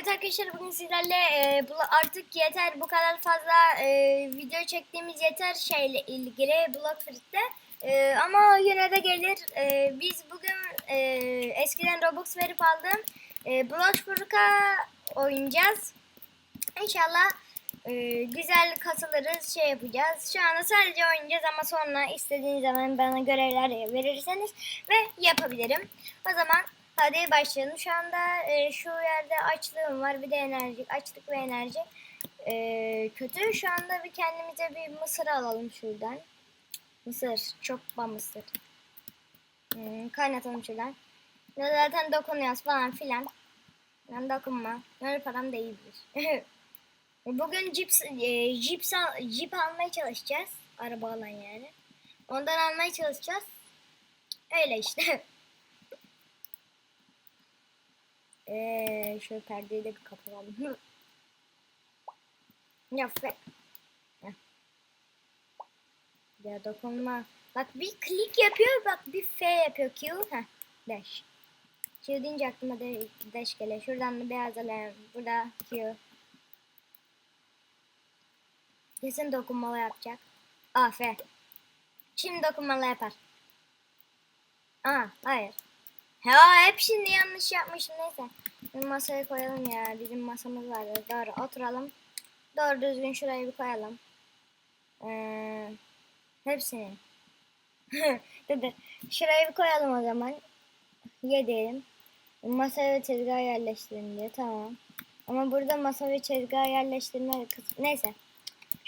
Evet arkadaşlar bugün sizlerle e, artık yeter bu kadar fazla e, video çektiğimiz yeter şeyle ilgili Blockfruit'te. E, ama yine de gelir. E, biz bugün e, eskiden Robux verip aldığım e, Blockfruit'a oynayacağız. İnşallah e, güzel kasılırız şey yapacağız. Şu anda sadece oynayacağız ama sonra istediğiniz zaman bana görevler verirseniz ve yapabilirim. O zaman hadi başlayalım. Şu anda e, şu yerde açlığım var bir de enerji. Açlık ve enerji. E, kötü. Şu anda bir kendimize bir mısır alalım şuradan. Mısır. Çok mısır. Hmm, kaynatalım şuradan. Zaten dokunuyoruz falan filan. Ben dokunma. Böyle param değildir. Bugün cips, e, cips al- Jeep almaya çalışacağız. Araba alan yani. Ondan almaya çalışacağız. Öyle işte. Eee şöyle perdeyi de bir kapatalım. Hı. Ya dokunma. Bak bir klik yapıyor bak bir F yapıyor Q. Heh. Dash. Q deyince aklıma de, dash geliyor. Şuradan da beyaz alayım. Burada Q. Kesin dokunmalı yapacak. A, F. Şimdi dokunmalı yapar. Aa, hayır. Ha, hep şimdi yanlış yapmışım neyse. Bir masaya koyalım ya. Bizim masamız vardı. Doğru oturalım. Doğru düzgün şuraya bir koyalım. Ee, hepsini. dur. Şuraya bir koyalım o zaman. Ye diyelim. Masaya ve tezgaha yerleştirin diyor. Tamam. Ama burada masa ve tezgah yerleştirme kısmı. Neyse.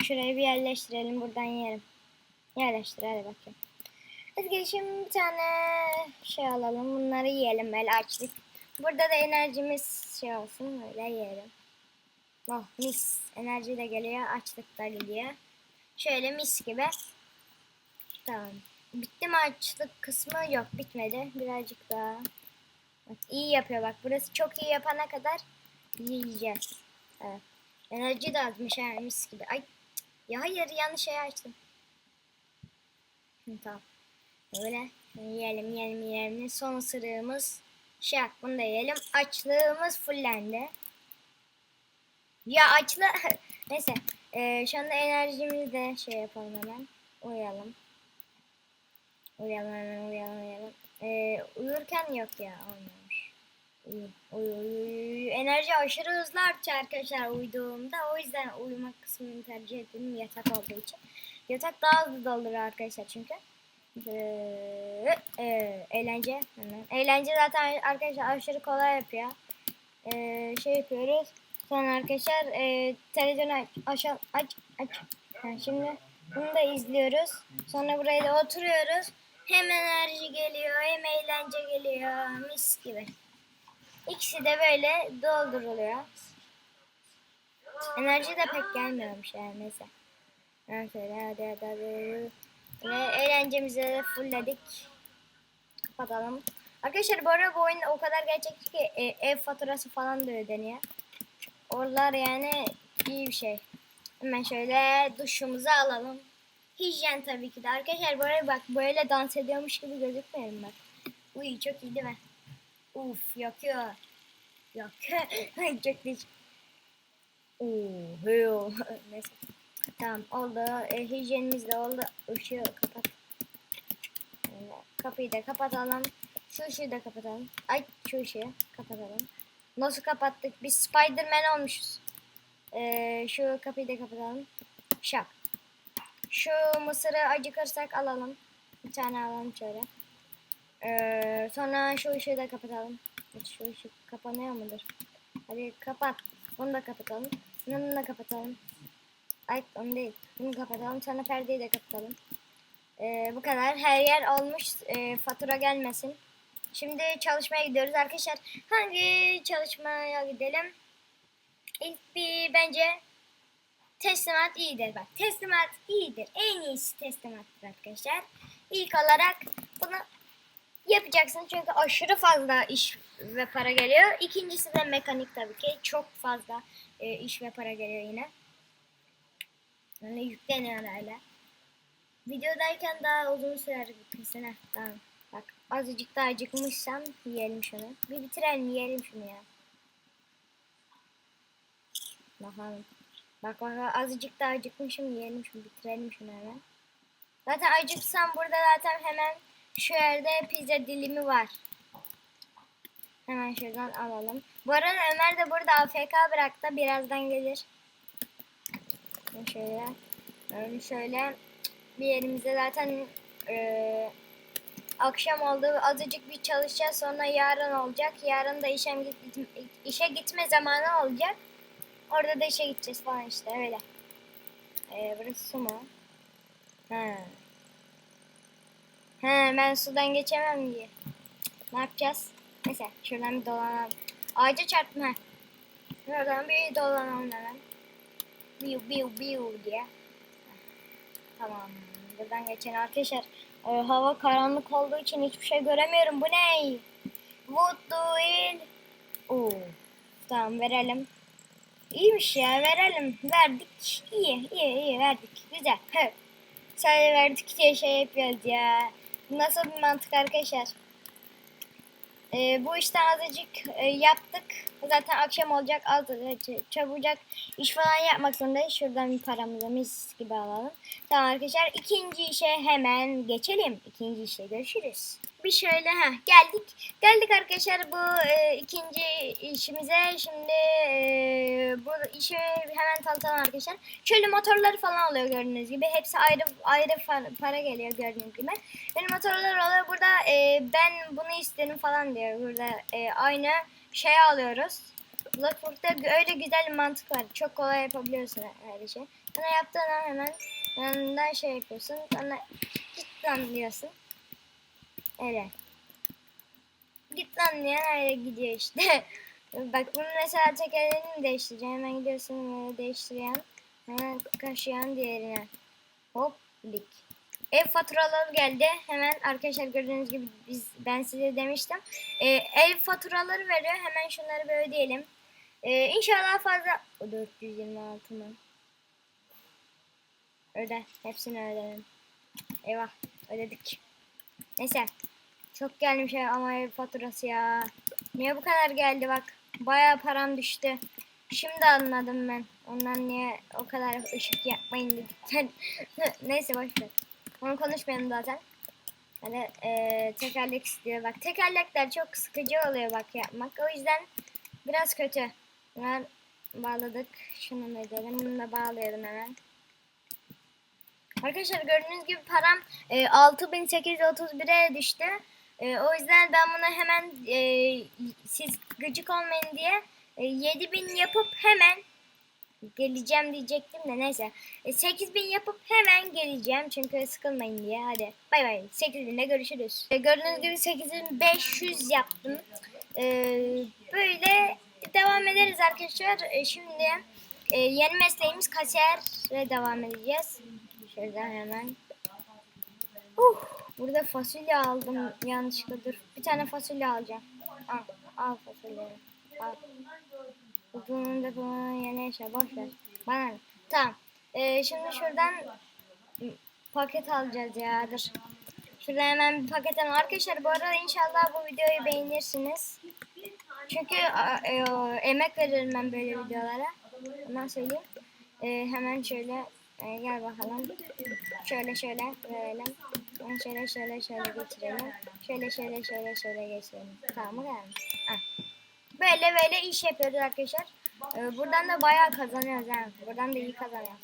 Şurayı bir yerleştirelim. Buradan yerim. Yerleştir hadi bakayım. Hadi şimdi bir tane şey alalım. Bunları yiyelim böyle açlık. Burada da enerjimiz şey olsun. Öyle yiyelim. Oh mis. Enerji de geliyor. Açlık da geliyor. Şöyle mis gibi. Tamam. Bitti mi açlık kısmı? Yok bitmedi. Birazcık daha. Bak iyi yapıyor bak. Burası çok iyi yapana kadar yiyeceğiz. Evet. Enerji de azmış ha mis gibi. Ay ya hayır yanlış şey açtım. Hı, tamam. Böyle yiyelim yiyelim yiyelim. Son ısırığımız şak bunu da yiyelim. Açlığımız fullendi. Ya açlı neyse ee, şu anda enerjimizi de şey yapalım hemen. Uyuyalım. Uyuyalım hemen uyuyalım uyuyalım. Ee, uyurken yok ya olmamış. Uyu, uyu, uyu, uyu. Enerji aşırı hızlı artıyor arkadaşlar uyuduğumda. O yüzden uyumak kısmını tercih ettim yatak olduğu için. Yatak daha hızlı dolduruyor arkadaşlar çünkü. Ee, eğlence. Eğlence zaten arkadaşlar aşırı kolay yapıyor. Ee, şey yapıyoruz. Sonra arkadaşlar e, televizyonu aç, aç, aç, aç. Ha, şimdi bunu da izliyoruz. Sonra buraya da oturuyoruz. Hem enerji geliyor hem eğlence geliyor. Mis gibi. İkisi de böyle dolduruluyor. Enerji de pek gelmiyormuş yani neyse. Ben şöyle hadi hadi hadi. Ve eğlencemizi fullledik. Kapatalım. Arkadaşlar bu arada bu oyun o kadar gerçekçi ki e, ev faturası falan da ödeniyor. Oralar yani iyi bir şey. Hemen şöyle duşumuzu alalım. Hijyen tabii ki de. Arkadaşlar bu arada bak böyle dans ediyormuş gibi gözükmüyorum bak. Uy çok iyi değil mi? Uf yakıyor. Yakıyor. çok değişik. Oo, hıyor. Neyse. Tamam oldu. E, hijyenimiz de oldu. Işığı kapat. Şöyle, kapıyı da kapatalım. Şu ışığı da kapatalım. Ay şu ışığı kapatalım. Nasıl kapattık? Biz Spiderman olmuşuz. Ee, şu kapıyı da kapatalım. Şak. Şu mısırı acıkırsak alalım. Bir tane alalım şöyle. Ee, sonra şu ışığı da kapatalım. Şu ışık kapanıyor mudur? Hadi kapat. Bunu da kapatalım. Bunu da kapatalım. Ay onu değil. Bunu kapatalım. Sonra perdeyi de kapatalım. Ee, bu kadar. Her yer olmuş. Ee, fatura gelmesin. Şimdi çalışmaya gidiyoruz arkadaşlar. Hangi çalışmaya gidelim? İlk bir bence teslimat iyidir bak. Teslimat iyidir. En iyisi teslimattır arkadaşlar. İlk olarak bunu yapacaksın çünkü aşırı fazla iş ve para geliyor. İkincisi de mekanik tabii ki. Çok fazla e, iş ve para geliyor yine. Yani yükleniyor hala. Videodayken daha uzun sürer kesin. Heh, Tamam. Bak azıcık daha acıkmışsam yiyelim şunu. Bir bitirelim yiyelim şunu ya. Bakalım. Bak bak azıcık daha acıkmışım yiyelim şunu bitirelim şunu hemen. Zaten acıksam burada zaten hemen şu yerde pizza dilimi var. Hemen şuradan alalım. Bu arada Ömer de burada AFK bıraktı. Birazdan gelir. Şöyle. Öyle şöyle. Bir yerimize zaten eee, akşam oldu. Azıcık bir çalışacağız. Sonra yarın olacak. Yarın da işe, işe gitme zamanı olacak. Orada da işe gideceğiz falan işte öyle. Ee, burası su mu? He. He ben sudan geçemem diye. Ne yapacağız? Neyse şuradan bir dolanalım. Ağaca çarptım he. Şuradan bir dolanalım hemen. Biu biu biu diye. Tamam. Buradan geçen arkadaşlar e, hava karanlık olduğu için hiçbir şey göremiyorum. Bu ne? What do it? Oo. Tamam verelim. İyiymiş ya verelim. Verdik. İyi iyi iyi verdik. Güzel. He. Sadece verdik diye şey yapıyoruz ya. Nasıl bir mantık arkadaşlar? Ee, bu işten azıcık e, yaptık. Zaten akşam olacak. Az çabucak iş falan yapmak zorundayız. Şuradan bir paramızı mis gibi alalım. Tamam arkadaşlar ikinci işe hemen geçelim. İkinci işe görüşürüz. Bir şöyle ha geldik. Geldik arkadaşlar bu e, ikinci işimize. Şimdi e, bu işi hemen tanıtalım arkadaşlar. Şöyle motorları falan oluyor gördüğünüz gibi. Hepsi ayrı ayrı para geliyor gördüğünüz gibi. Benim motorlar oluyor burada e, ben bunu istedim falan diyor. Burada e, aynı şey alıyoruz. Blackboard'da öyle güzel bir mantık var. Çok kolay yapabiliyorsun her şey. Sana yaptığın hemen yanından şey yapıyorsun. Sonra git lan diyorsun. Öyle. Git lan diye öyle gidiyor işte. Bak bunu mesela tekerlerini değiştireceğim. Hemen gidiyorsun böyle değiştiren. Hemen kaşıyan diğerine. Hop lik. Ev faturaları geldi. Hemen arkadaşlar gördüğünüz gibi biz ben size demiştim. Ee, ev faturaları veriyor. Hemen şunları bir ödeyelim. Ee, inşallah fazla... O 426 mı? Öde. Hepsini ödedim. Eyvah. Ödedik. Neyse. Çok gelmiş ama ev faturası ya. Niye bu kadar geldi bak. Bayağı param düştü. Şimdi anladım ben. Ondan niye o kadar ışık yakmayın dedikten. Neyse boşver. Onu konuşmayalım zaten. Hani eee tekerlek istiyor. Bak tekerlekler çok sıkıcı oluyor bak yapmak. O yüzden biraz kötü. Bunlar bağladık. Şunu edelim. Bunu da bağlayalım hemen. Arkadaşlar gördüğünüz gibi param e, 6831'e düştü. E, o yüzden ben bunu hemen e, siz gıcık olmayın diye e, 7000 yapıp hemen geleceğim diyecektim de neyse. E, 8000 yapıp hemen geleceğim çünkü sıkılmayın diye. Hadi bay bay. 8000'de görüşürüz. E, gördüğünüz gibi 8500 yaptım. E, böyle devam ederiz arkadaşlar. E, şimdi e, yeni mesleğimiz kasiyerle devam edeceğiz. Şuradan hemen. Uh, burada fasulye aldım yanlışlıkla dur. Bir tane fasulye alacağım. Al, al fasulyeyi. Al. Bunun da bunun yeni eşya boş ver. Bana ne? Tamam. Ee, şimdi şuradan paket alacağız ya dur. Şuradan hemen bir paket alalım. Arkadaşlar bu arada inşallah bu videoyu beğenirsiniz. Çünkü e, o, emek veririm ben böyle videolara. Ondan söyleyeyim. Ee, hemen şöyle e, gel bakalım. Şöyle şöyle verelim. Sonra Şöyle şöyle şöyle geçirelim. Şöyle şöyle şöyle şöyle geçirelim. Tamam mı gelmiş? Ah. Böyle böyle iş yapıyoruz arkadaşlar. Ee, buradan da bayağı kazanıyoruz yani. Buradan da iyi kazanıyoruz.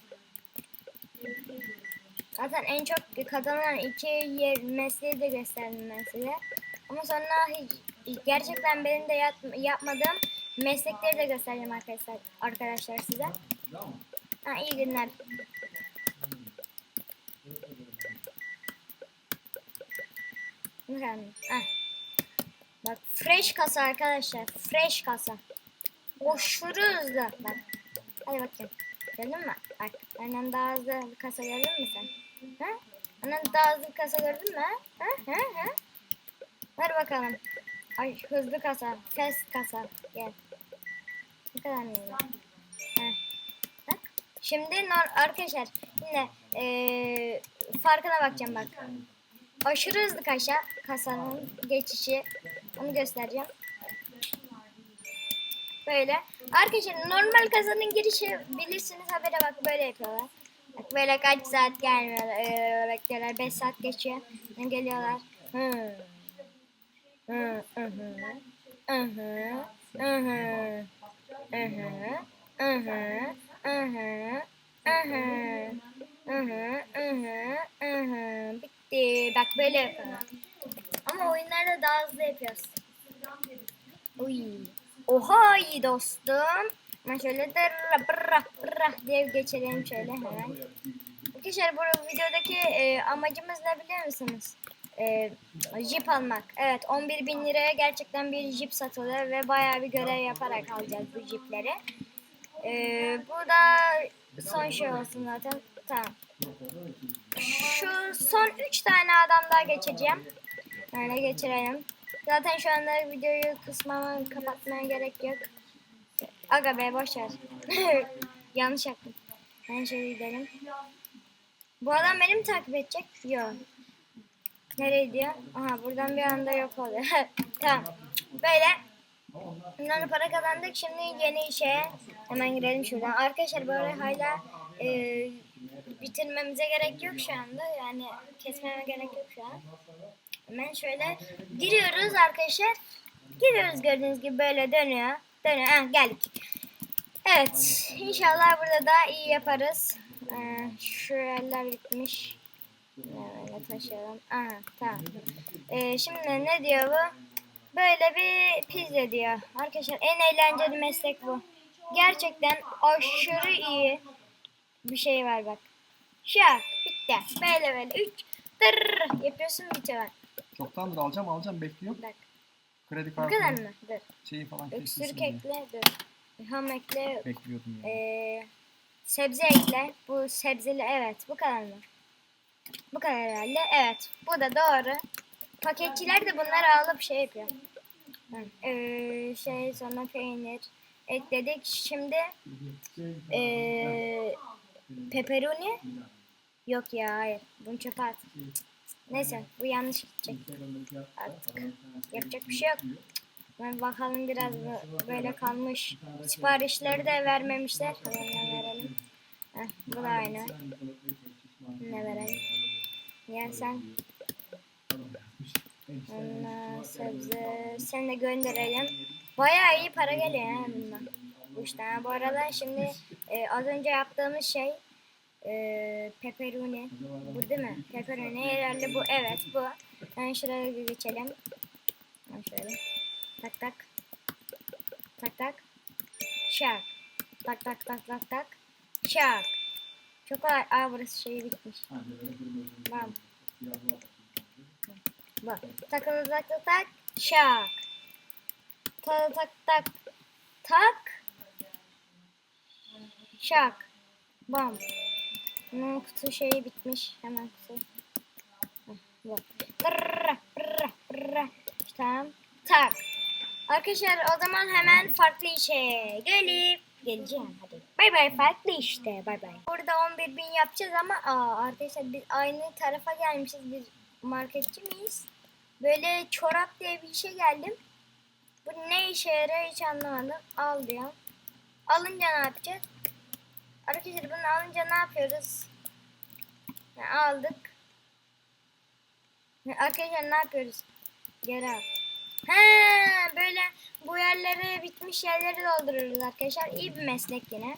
Zaten en çok kazanan iki yer, mesleği de gösterdim ben size. Ama sonra hiç, gerçekten benim de yap, yapmadığım meslekleri de göstereceğim arkadaşlar, arkadaşlar size. Ha, iyi günler. Efendim, heh. Bak fresh kasa arkadaşlar. Fresh kasa. Aşırı hızlı. Bak. Hadi bakayım. Gördün mü? Bak. Benden daha hızlı bir kasa gördün mü sen? Ha? Benden daha hızlı bir kasa gördün mü? Ha? Ha? Ha? Ver bakalım. Ay hızlı kasa. Fast kasa. Gel. Ne kadar mı? Bak. Şimdi arkadaşlar yine eee farkına bakacağım bak. Aşırı hızlı kasa, kasanın geçişi. Onu göstereceğim. Böyle. Arkadaşlar normal kazanın girişi bilirsiniz habere bak böyle yapıyorlar. Bak böyle kaç saat gelmiyorlar. Ee, bekliyorlar. 5 saat geçiyor. Sonra Geliyorlar. Hı hı. Hı hı. Hı hı. Hı hı. Hı hı. Hı hı. Hı hı. Bitti. Bak böyle yapıyorlar. Ama oyunlarda daha hızlı yapıyoruz. Uy. Oha iyi dostum. Ben şöyle bırra diye geçelim şöyle hemen. Arkadaşlar bu videodaki e, amacımız ne biliyor musunuz? E, jip almak. Evet 11 bin liraya gerçekten bir jip satılıyor ve bayağı bir görev yaparak alacağız bu jipleri. E, bu da son şey olsun zaten. Tamam. Şu son 3 tane adam daha geçeceğim. Böyle geçirelim. Zaten şu anda videoyu kısmama kapatmaya gerek yok. Aga be boşver. Yanlış yaptım. Ben şöyle gidelim. Bu adam beni mi takip edecek? Yok. Nereye gidiyor? Aha buradan bir anda yok oluyor. tamam. Böyle. Bunları para kazandık. Şimdi yeni işe hemen girelim şuradan. Arkadaşlar böyle hala e, bitirmemize gerek yok şu anda. Yani kesmeme gerek yok şu an. Hemen şöyle giriyoruz arkadaşlar. Giriyoruz gördüğünüz gibi böyle dönüyor. Dönüyor. Ha, geldik. Evet. İnşallah burada da iyi yaparız. Ee, şu eller bitmiş. Böyle taşıyalım. Aha tamam. Ee, şimdi ne diyor bu? Böyle bir pizza diyor. Arkadaşlar en eğlenceli meslek bu. Gerçekten aşırı iyi bir şey var bak. Şak bitti. Böyle böyle. Üç. Tırr, yapıyorsun bitiyor. Çoktandır alacağım alacağım bekliyorum. Bak. Kredi Bu kartı kadar mı? Dur. şeyi falan Öksürük kesilsin diye. ekle. Dur. Ham ekle. Bekliyordum ya. Ee, sebze ekle. Bu sebzeli evet. Bu kadar mı? Bu kadar herhalde. Evet. Bu da doğru. Paketçiler de bunları alıp şey yapıyor. Ee, şey sonra peynir ekledik. Şimdi ee, pepperoni yok ya hayır. Bunu çöpe at. Neyse bu yanlış gidecek. Artık yapacak bir şey yok. Ben bakalım biraz böyle kalmış. Siparişleri de vermemişler. Hemen verelim. Heh, bu da aynı. Ne verelim? Yani sen sebze sen de gönderelim. Bayağı iyi para geliyor ha bundan. Bu işten. Bu arada şimdi e, az önce yaptığımız şey e. Bu değil mi? Pepperoni herhalde bu. Evet bu. Ben şuraya geçelim. Ben şöyle. Tak tak. Tak tak. Şak. Tak tak tak tak tak. Şak. Çok kolay. Aa burası şey bitmiş. Tamam. Bak. Takılı tak tak tak. Şak. Tak tak tak. Tak. Şak. Bam. Bunun kutu şeyi bitmiş. Hemen kutu. Tırrrra. Tamam. Tak. Arkadaşlar o zaman hemen farklı işe gelip geleceğim hadi. Bay bay farklı işte bay bay. Burada 11 bin yapacağız ama aa, arkadaşlar biz aynı tarafa gelmişiz. Biz marketçi miyiz? Böyle çorap diye bir işe geldim. Bu ne işe yarıyor hiç anlamadım. Al diyor. Alınca ne yapacağız? Arkadaşlar bunu alınca ne yapıyoruz? Ha, aldık. Arkadaşlar ne yapıyoruz? Geri. He böyle bu yerleri bitmiş yerleri dolduruyoruz arkadaşlar. İyi bir meslek yine.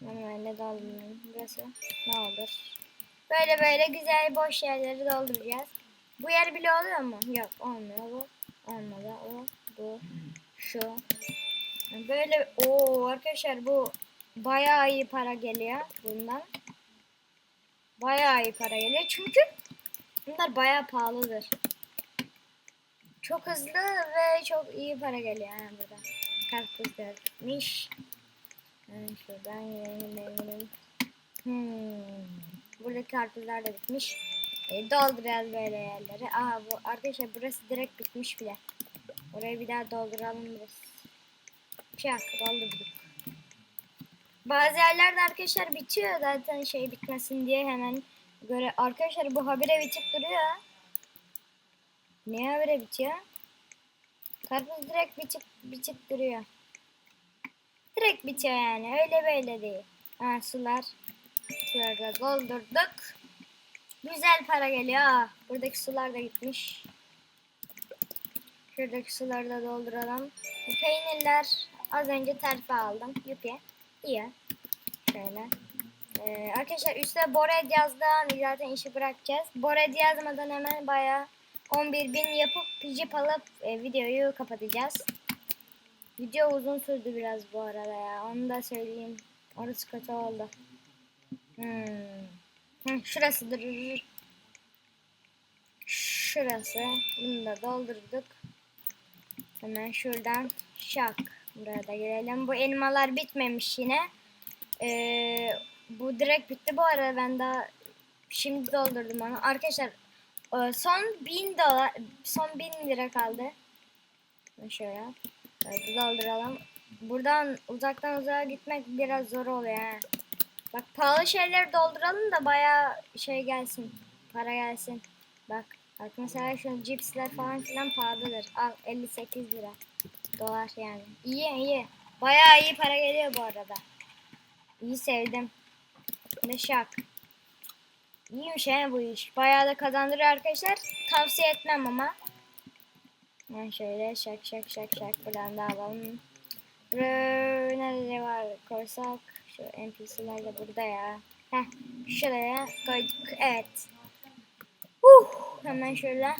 Hemen ne dolduralım? Burası ne olur? Böyle böyle güzel boş yerleri dolduracağız. Bu yer bile oluyor mu? Yok olmuyor bu. Olmadı o. Bu. Şu. Böyle o arkadaşlar bu bayağı iyi para geliyor bundan. Bayağı iyi para geliyor çünkü bunlar bayağı pahalıdır. Çok hızlı ve çok iyi para geliyor yani burada. Karpuz dörtmüş. Yani şuradan yiyelim yiyelim. Hmm. Buradaki karpuzlar da bitmiş. E, dolduruyoruz böyle yerleri. Aha bu arkadaşlar burası direkt bitmiş bile. Orayı bir daha dolduralım biraz. Çak doldurduk. Bazı yerlerde arkadaşlar bitiyor zaten şey bitmesin diye hemen göre arkadaşlar bu habire bitip duruyor. Niye habire bitiyor? Karpuz direkt bitip bitip duruyor. Direkt bitiyor yani. Öyle böyle değil. Ha, sular. Suları da doldurduk. Güzel para geliyor. Aa, buradaki sular da gitmiş. Şuradaki suları da dolduralım. Peynirler az önce terfi aldım. Yupi. İyi. Şöyle. Ee, arkadaşlar üstte Bored yazdığı an zaten işi bırakacağız. Bored yazmadan hemen bayağı 11 bin yapıp jip alıp e, videoyu kapatacağız. Video uzun sürdü biraz bu arada ya. Onu da söyleyeyim. Orası kötü oldu. Hmm. Hı, şurasıdır. Şurası. Bunu da doldurduk. Hemen şuradan şak. Buraya da girelim. Bu elmalar bitmemiş yine. Ee, bu direkt bitti bu arada. Ben daha şimdi doldurdum onu. Arkadaşlar e, son 1000 dolar son 1000 lira kaldı. Şöyle. Evet, dolduralım. Buradan uzaktan uzağa gitmek biraz zor oluyor ha. Bak pahalı şeyleri dolduralım da bayağı şey gelsin. Para gelsin. Bak. Bak mesela şu cipsler falan filan pahalıdır. Al 58 lira. Dolar yani. İyi iyi. Bayağı iyi para geliyor bu arada. İyi sevdim. Ne şak. İyiymiş he bu iş. Bayağı da kazandırıyor arkadaşlar. Tavsiye etmem ama. Ben şöyle şak şak şak şak buradan da alalım. Buraya nerede var koysak? Şu NPC'ler de burada ya. Heh, şuraya koyduk. Evet. Uh, hemen şöyle.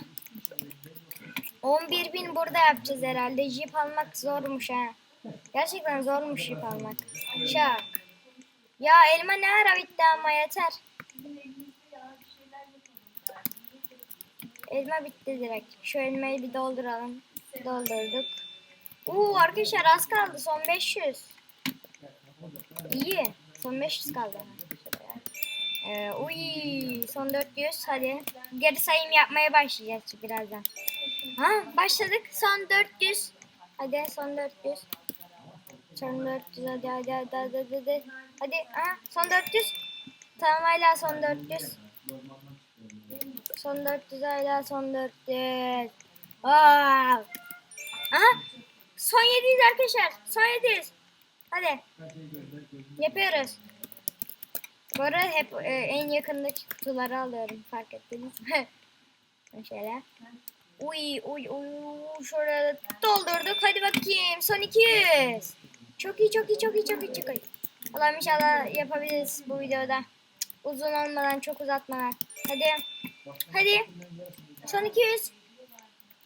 11 bin burada yapacağız herhalde. Jeep almak zormuş ha. Gerçekten zormuş Jeep almak. Şak. Ya elma ne ara bitti ama yeter. Elma bitti direkt. Şu elmayı bir dolduralım. Doldurduk. Uuu arkadaşlar az kaldı. Son 500. İyi. Son 500 kaldı. Ee, uy, son 400. Hadi. Geri sayım yapmaya başlayacağız birazdan. Ha başladık. Son 400. Hadi son 400. Son 400 hadi hadi hadi hadi hadi. Hadi, hadi. Ha, son 400. Tamam hala son 400. Son 400 hala son 400. Wow. Aha. Son 700 arkadaşlar. Son 700. Hadi. Yapıyoruz. Bu arada hep e, en yakındaki kutuları alıyorum. Fark ettiniz mi? Şöyle. Uy uy uy. Şurada doldurduk. Hadi bakayım. Son 200. Çok iyi çok iyi çok iyi çok iyi çok iyi. Allah'ım inşallah yapabiliriz bu videoda. Uzun olmadan çok uzatmadan. Hadi. Hadi. Son 200.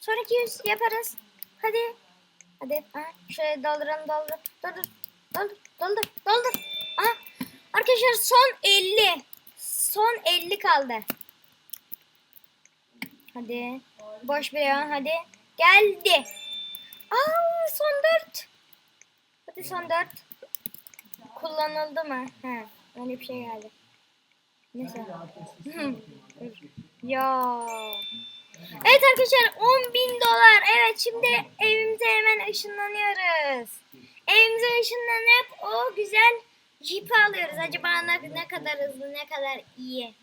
Son 200 yaparız. Hadi. Hadi. Aha, şöyle dolduralım doldur. Doldur. Doldur. Doldur. Doldur. Aha. Arkadaşlar son 50. Son 50 kaldı. Hadi. Boş bir ya. Hadi. Geldi. Aa son 4. Hadi son 4. Kullanıldı mı? He. Öyle bir şey geldi. Neyse. Ya. Evet arkadaşlar 10 bin dolar. Evet şimdi evimize hemen ışınlanıyoruz. Evimize ışınlanıp o güzel Jeep'i alıyoruz. Acaba ne kadar hızlı ne kadar iyi.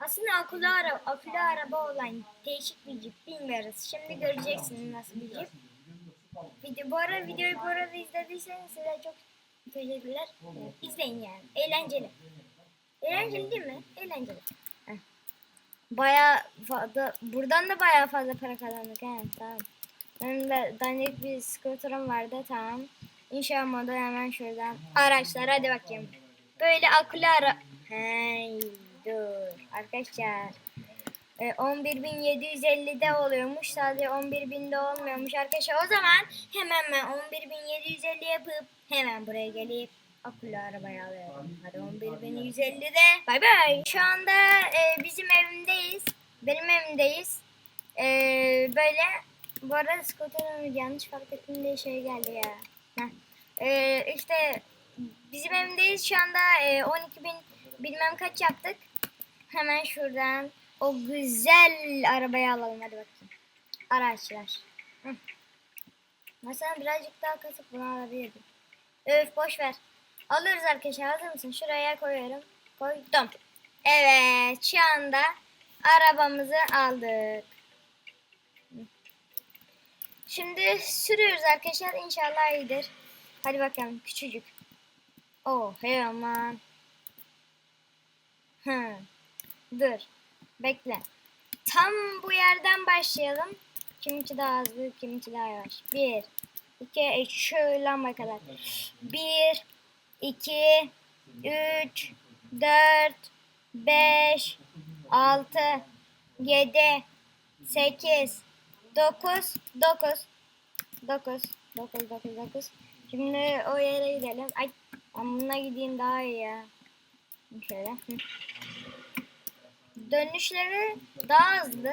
Aslında akıllı, ara, akıllı araba olan değişik bir Jeep bilmiyoruz. Şimdi göreceksiniz nasıl bir Jeep. Video, bu arada videoyu bu arada izlediyseniz size çok teşekkürler. Evet, İzleyin yani. Eğlenceli. Eğlenceli değil mi? Eğlenceli. Heh. Bayağı fazla, buradan da bayağı fazla para kazandık. He, tamam. Benim de dandik bir scooter'ım vardı. Tamam. İnşaat modu hemen şuradan. Araçlar hadi bakayım. Böyle akıllı ara... Hey dur. Arkadaşlar. E, 11.750'de oluyormuş. Sadece 11.000'de olmuyormuş arkadaşlar. O zaman hemen ben 11.750 yapıp hemen buraya gelip akıllı arabayı alıyorum. Hadi 11.150'de. Bay bay. Şu anda e, bizim evimdeyiz. Benim evimdeyiz. E, böyle bu arada scooter'ın yanlış fark ettim diye şey geldi ya. E, işte bizim evimdeyiz şu anda e, 12.000 bilmem kaç yaptık. Hemen şuradan o güzel arabayı alalım hadi bakayım. Araçlar. Mesela birazcık daha kasıp bunu alabilirdim. Öf boş ver. Alıyoruz arkadaşlar hazır mısın? Şuraya koyuyorum. Koydum. Evet şu anda arabamızı aldık. Şimdi sürüyoruz arkadaşlar. İnşallah iyidir. Hadi bakalım küçücük. Oh hey aman. Hı. Dur. Bekle. Tam bu yerden başlayalım. Kiminki daha hızlı, kiminki daha yavaş. Bir, iki, e, şu lamba kadar. Bir, iki, üç, dört, beş, altı, yedi, sekiz, dokuz, dokuz, dokuz, dokuz, dokuz, dokuz. Şimdi o yere gidelim. Ay, ben bununla gideyim daha iyi ya. Şöyle. Dönüşleri daha hızlı.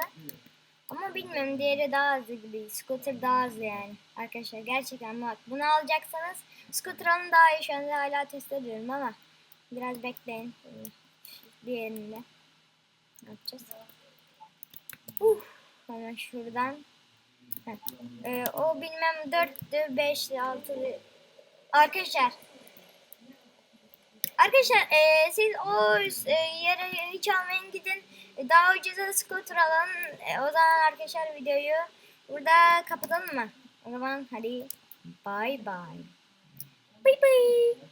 Ama bilmiyorum diğeri daha hızlı gibi. Scooter daha hızlı yani. Arkadaşlar gerçekten bak bunu alacaksanız scooter alın daha iyi. Şu anda hala test ediyorum ama biraz bekleyin. Diğerinde. Ne yapacağız? Uf, hemen şuradan. Ee, o bilmem 4'tü, 5'ti, 6'dı. Arkadaşlar Arkadaşlar e, siz o e, yere hiç almayın gidin. E, daha ucuza scooter alın. E, o zaman arkadaşlar videoyu burada kapatalım mı? O zaman hadi bye bye. Bye bye.